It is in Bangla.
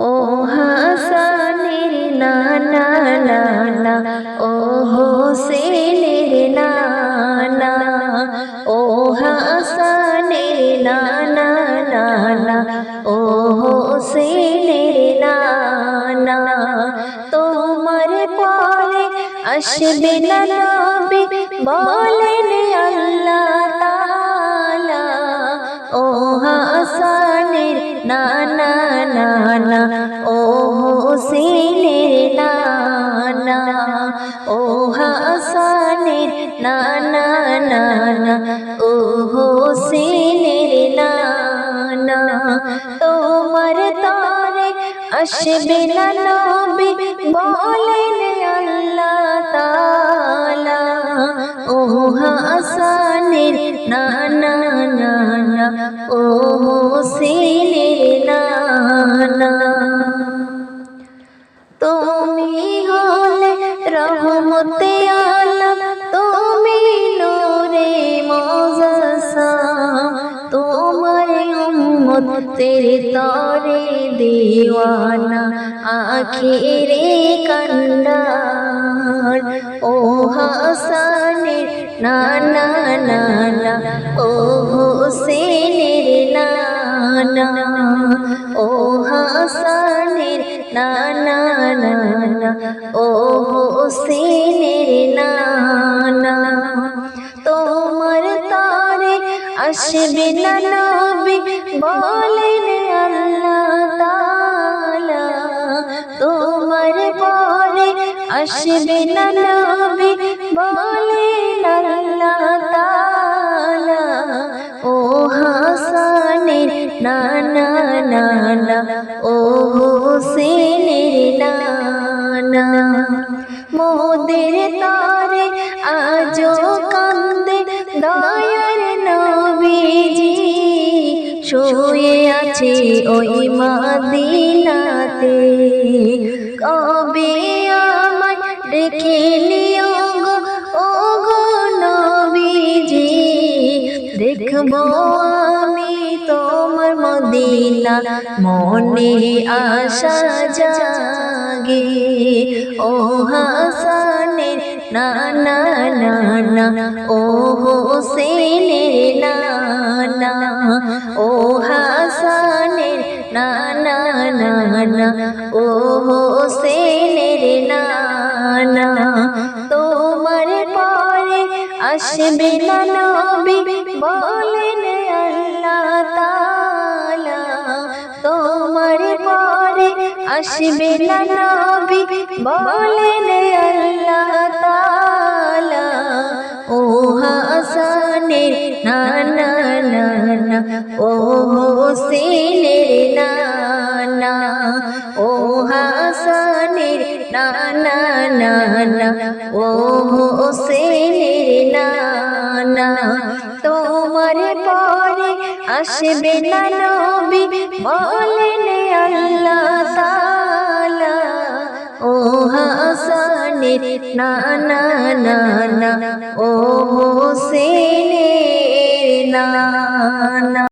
ও হাসানের নানা নানা। ও হোসেনের নানা। ও হাসানের নানা নানা। ও হোসেনের নানা। তোমার পরে আসবে না নবী বলেন আল্লাহ তাআলা। ও হাসানের নানা নানা, ও হোসেনের নানা, ও হাসানের নানা নানা, ও হোসেনের নানা। তোমার তারে আসবে না নবী বলেন আল্লাহ তাআলা। ও হাসানের নানা তুমি হলে রহমতে আলম তুমি নূরে মজসা তোমার উম্মত তেরে তরে দিওয়ানা, আখিরে কন্ডার ও হাসানের নানা নানা, ও হোসেনের নানা, ও হাসানের নানা না ও হোসেনের না তোমার তারে আসবে না নবী, বলেন আল্লাহ তাআলা। তোমার পরে আসবে না নানা নানা, ও হোসেনের নানা। মোদের তারে আজো কান্দে দয়ার নবীজি। শুয়ে আছে ওই মাদিনাতে। কবে আমায় রেখে দেখব আমি তোমার মদিনা, মনে আশা জাগে। ও হাসানের নানা নানা, ও হোসেনের নানা, ও হাসানের নানা নানা, ও হোসেনের তোমার পরে আসবে না নবী বলেন আল্লাহ তাআলা, তোমার পরে আসবে না নবী বলেন আল্লাহ তাআলা। ও হাসানের নানা নানা, ও হোসেনের নানা, ও হাসানের নানা নানা, ও হোসেনের নানা, তোমার পরে আসবে না নবী, বলেন আল্লাহ তাআলা, ও হাসানের নানা নানা, ও হোসেনের নানা।